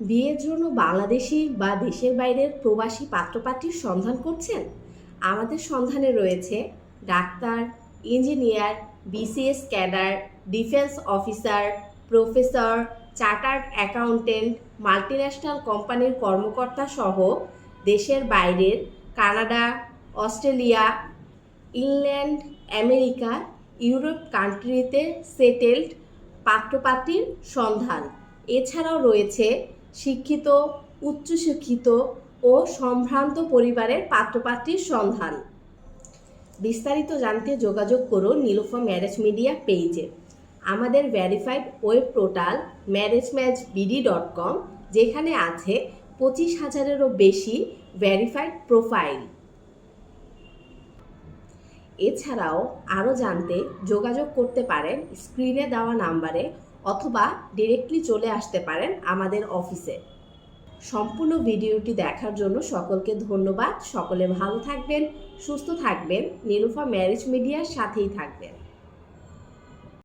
বিয়ের জন্য বাংলাদেশি বা দেশের বাইরের প্রবাসী পাত্রপাত্রীর সন্ধান করছেন? আমাদের সন্ধানে রয়েছে doctor, engineer, BCS cadre, defence officer, professor, chartered accountant, multinational কোম্পানির কর্মকর্তা সহ দেশের বাইরের Canada, Australia, England, America, Europe কান্ট্রিতে সেটেলড পাত্রপাত্রীর সন্ধান। এছাড়াও রয়েছে শিক্ষিত, উচ্চশিক্ষিত ও সম্ভ্রান্ত পরিবারের পাত্রপাত্রীর সন্ধান। বিস্তারিত জানতে যোগাযোগ করুন নীলোফা ম্যারেজ মিডিয়া পেজে। আমাদের verified web portal marriage match BD dot com, যেখানে আছে পঁচিশ হাজারেরও বেশি ভ্যারিফাইড প্রোফাইল। এছাড়াও আরও জানতে যোগাযোগ করতে পারেন স্ক্রিনে দেওয়া নাম্বারে অথবা ডিরেক্টলি চলে আসতে পারেন আমাদের অফিসে সম্পূর্ণ ভিডিওটি দেখার জন্য সকলকে ধন্যবাদ। সকলে ভালো থাকবেন, সুস্থ থাকবেন। নীলুফা ম্যারেজ মিডিয়ার সাথেই থাকবেন।